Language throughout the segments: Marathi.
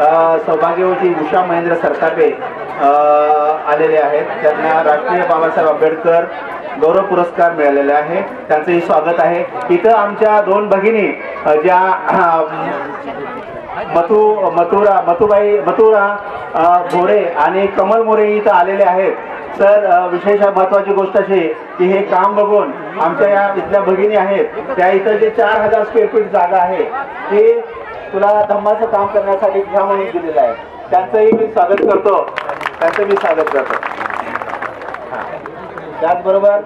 सौभाग्यवती उषा महेंद्र सरतापे आलेले आहेत. त्यांना राष्ट्रीय बाबासाहेब आंबेडकर गौरव पुरस्कार मिळालेला आहे. त्यांचंही स्वागत आहे. इथं आमच्या दोन भगिनी ज्या अ, मथू मथुरा मथुबाई मथुरा मोरे आणि कमल मोरे इथं आलेले आहेत. तर विशेष महत्वाची गोष्ट अशी की हे काम बघून आमच्या या इथल्या भगिनी आहेत. त्या इथं जे चार हजार स्क्वेअर फीट जागा आहे ते तुला धम्माचं काम करण्यासाठी घ्या म्हणून दिलेलं आहे. त्यांचंही मी स्वागत करतो. त्यांचं मी स्वागत करतो. त्याचबरोबर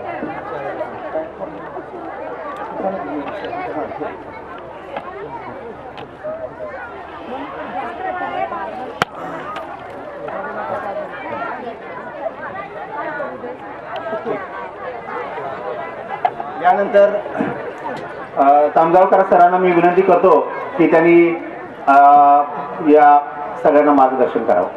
यानंतर तामगावकर सरांना मी विनंती करतो की त्यांनी या सगळ्यांना मार्गदर्शन करावं.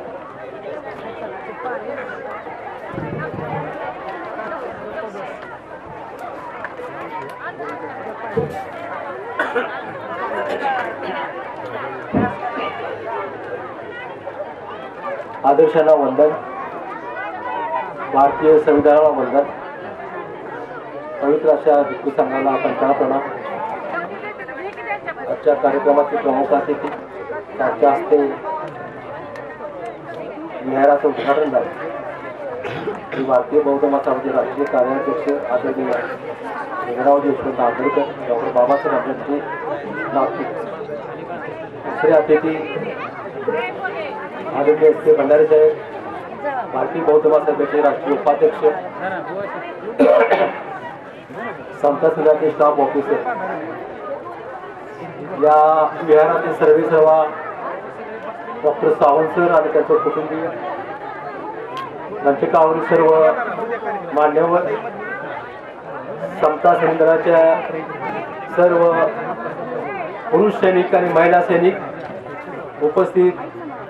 आदर्शाला वंदन. भारतीय संविधानाला वंदन. पवित्र अशा भिक्खू संघाला पंचाळा प्रणाम आजच्या कार्यक्रमाचे प्रमुख अतिथी त्यांच्या हस्ते मेहराचं उद्घाटन झालं. भारतीय बौद्ध मताचे राष्ट्रीय कार्याध्यक्ष आदरणीय वेंकटराव देशमुख आंबेडकर डॉक्टर बाबासाहेब आंबेडकर नागपूर. दुसरे अतिथी आदरणीय एस के साहेब भारतीय बौद्ध महासभेचे राष्ट्रीय उपाध्यक्ष संत संघाचे स्टाफ ऑफिसर या विहारातील सर्वे सर्वा डॉक्टर सावंत सर आणि त्यांचं कुटुंबीय रंजकावरील सर्व मान्यवर समता संघाच्या सर्व पुरुष सैनिक आणि महिला सैनिक उपस्थित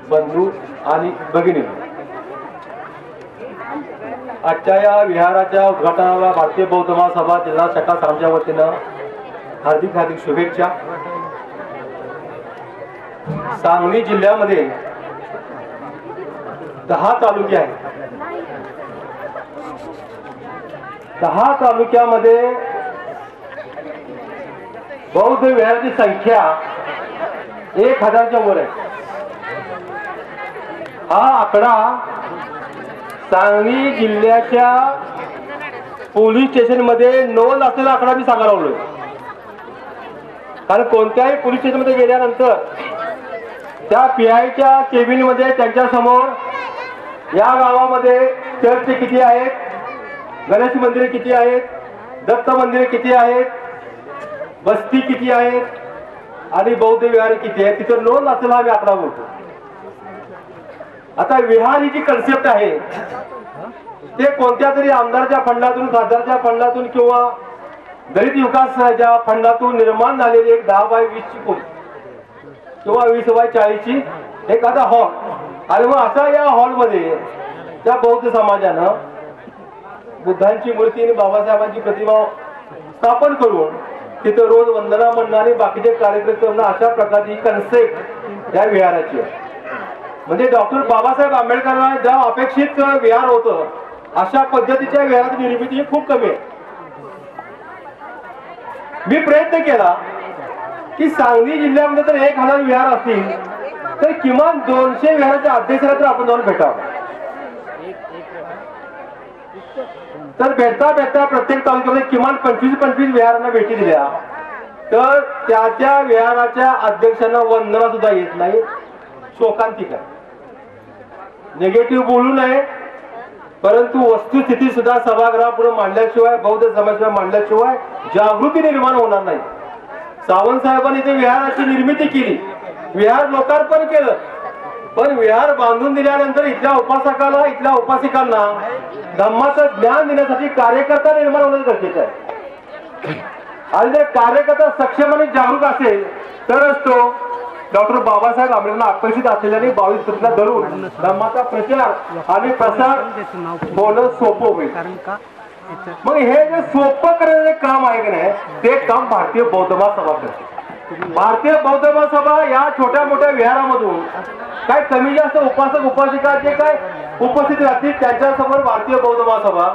बंधू आणि भगिनी. आजच्या या विहाराच्या उद्घाटनाला भारतीय बौद्ध महासभा जिल्हा शाखा आमच्या वतीनं हार्दिक हार्दिक शुभेच्छा. सांगली जिल्ह्यामध्ये दहा तालुके आहेत. दहा तालुक्यामध्ये बौद्ध विहाराची संख्या एक हजारच्या वर आहे. हा आकडा सांगली जिल्ह्याच्या पोलीस स्टेशनमध्ये नोंद असलेला आकडा मी सांगायला लागलोय. कारण कोणत्याही पोलीस स्टेशनमध्ये गेल्यानंतर त्या पीआयच्या केबिनमध्ये त्यांच्यासमोर या गावामध्ये चर्च किती आहेत? गणेश मंदिरे किती आहेत? दत्त मंदिरे किती आहेत? बस्ती किती आहेत? आणि बौद्ध विहार किती आहेत? तिथं नोंद असेल आम्ही आपला बोलतो. आता विहार ही जी कन्सेप्ट आहे ते कोणत्या तरी आमदारच्या फंडातून खासदारच्या फंडातून किंवा दलित विकासाच्या फंडातून निर्माण झालेली एक दहा बाय वीसची खोली. किंवा वीस बाय चाळीसची एखादा हॉल आणि मग असा या हॉलमध्ये त्या बौद्ध समाजानं बुद्धांची मूर्ती आणि बाबासाहेबांची प्रतिमा स्थापन करून तिथं रोज वंदना म्हणणं आणि बाकीचे कार्यक्रम करणं अशा प्रकारची कन्सेप्ट या विहाराची आहे. म्हणजे डॉक्टर बाबासाहेब आंबेडकरांना ज्या अपेक्षित विहार होतं अशा पद्धतीच्या विहाराची निर्मिती खूप कमी आहे. मी प्रयत्न केला की सांगली जिल्ह्यामध्ये जर एक हजार विहार असतील तर किमान दोनशे विहाराच्या अध्यक्षाला तर आपण जाऊन भेटावं. तर भेटता भेटता प्रत्येक तालुक्यामध्ये किमान पंचवीस पंचवीस विहारांना भेटी दिल्या. तर त्या त्या विहाराच्या अध्यक्षांना वंदना सुद्धा येत नाही. शोकांतिक. आहे निगेटिव्ह बोलू नये. परंतु वस्तुस्थिती सुद्धा सभागृहापुढे मांडल्याशिवाय बौद्ध समाजाला मांडल्याशिवाय जागृती निर्माण होणार नाही. सावंत साहेबांनी ते विहाराची निर्मिती केली. विहार लोकार्पण केलं. पण विहार बांधून दिल्यानंतर इथल्या उपासकाला इथल्या उपासिकांना धम्माचं ज्ञान देण्यासाठी कार्यकर्ता निर्माण होणं गरजेचं आहे. आणि जर कार्यकर्ता सक्षम आणि जागरूक असेल तरच तो डॉक्टर बाबासाहेब आंबेडकरांना आकर्षित असलेल्याने बावीस पुतला धरून धर्माचा प्रचार आणि प्रसार होणं सोपं होईल. कारण का? त्याचं मग हे जे सोपं करण्याचे काम आहे की नाही ते काम भारतीय बौद्ध महासभा करते. भारतीय बौद्ध महासभा या छोट्या मोठ्या विहारामधून काय कमी जास्त उपासक उपासिका जे काय उपस्थित राहतील त्यांच्यासमोर भारतीय बौद्ध महासभा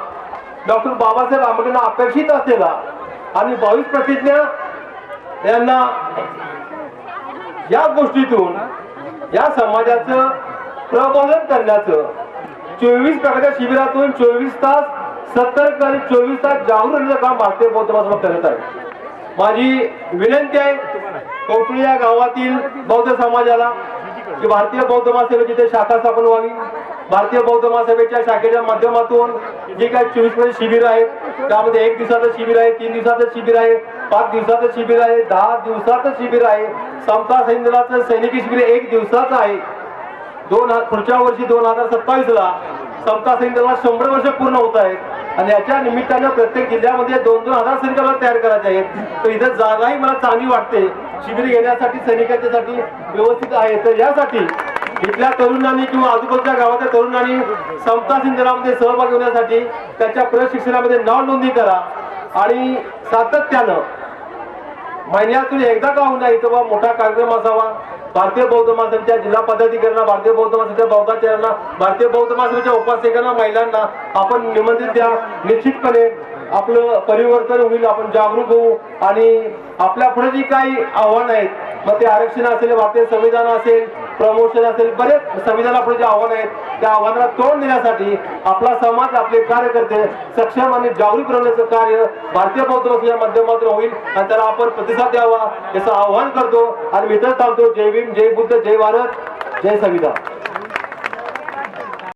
डॉक्टर बाबासाहेब आंबेडकरांना अपेक्षित असलेला आणि बावीस प्रतिज्ञा यांना या गोष्टीतून या समाजाचं प्रबोधन करण्याचं चोवीस प्रकारच्या शिबिरातून चोवीस तास सत्तर आणि चोवीस तास जागृतीचं काम भारतीय बौद्ध महासभा करत आहे. माझी विनंती आहे कौटुंब या गावातील बौद्ध समाजाला की भारतीय बौद्ध महासभेची ते शाखा स्थापन व्हावी. भारतीय बौद्ध महासभेच्या शाखेच्या माध्यमातून जे काही चोवीसमध्ये शिबिर आहेत त्यामध्ये एक दिवसाचं शिबिर आहे तीन दिवसाचं शिबिर आहे पाच दिवसाचं शिबिर आहे दहा दिवसाचं शिबिर आहे समता सैन्याचं सैनिकी शिबिर एक दिवसाचं आहे. दोन हजार पुढच्या वर्षी दोन हजार सत्तावीस ला समता सैनिकाला शंभर वर्ष पूर्ण होत आहेत. आणि याच्या निमित्तानं प्रत्येक जिल्ह्यामध्ये दोन दोन हजार सैनिकाला तयार करायचे आहेत. तर इथं जागाही मला चांगली वाटते. शिबिर घेण्यासाठी सैनिकांच्यासाठी व्यवस्थित आहे. तर यासाठी इथल्या तरुणांनी किंवा आजूबाजूच्या गावातल्या तरुणांनी समता सिंधनामध्ये सहभागी होण्यासाठी त्याच्या प्रशिक्षणामध्ये नाव नोंदणी करा. आणि सातत्यानं महिन्यातून एकदा का होणार इथं बा मोठा कार्यक्रम असावा. भारतीय बौद्ध महासभेच्या जिल्हा पदाधिकाऱ्यांना भारतीय बौद्ध महासभेच्या बौद्धाचार्यांना भारतीय बौद्ध महासभेच्या उपासकांना महिलांना आपण निमंत्रित द्या. निश्चितपणे आपलं परिवर्तन होईल आपण जागरूक होऊ आणि आपल्या पुढे जी काही आव्हानं आहेत मग ते आरक्षण असेल भारतीय संविधान असेल प्रमोशन असेल बरेच संविधानापुढे जे आव्हान आहेत त्या आव्हानाला तोंड देण्यासाठी आपला समाज आपले कार्यकर्ते सक्षम आणि जागरूक करण्याचं कार्य भारतीय बौद्ध या माध्यमातून होईल. आणि त्याला आपण प्रतिसाद द्यावा याचं आव्हान करतो. आणि मी इथंच थांबतो. जय भीम जय बुद्ध जय भारत जय संविधान.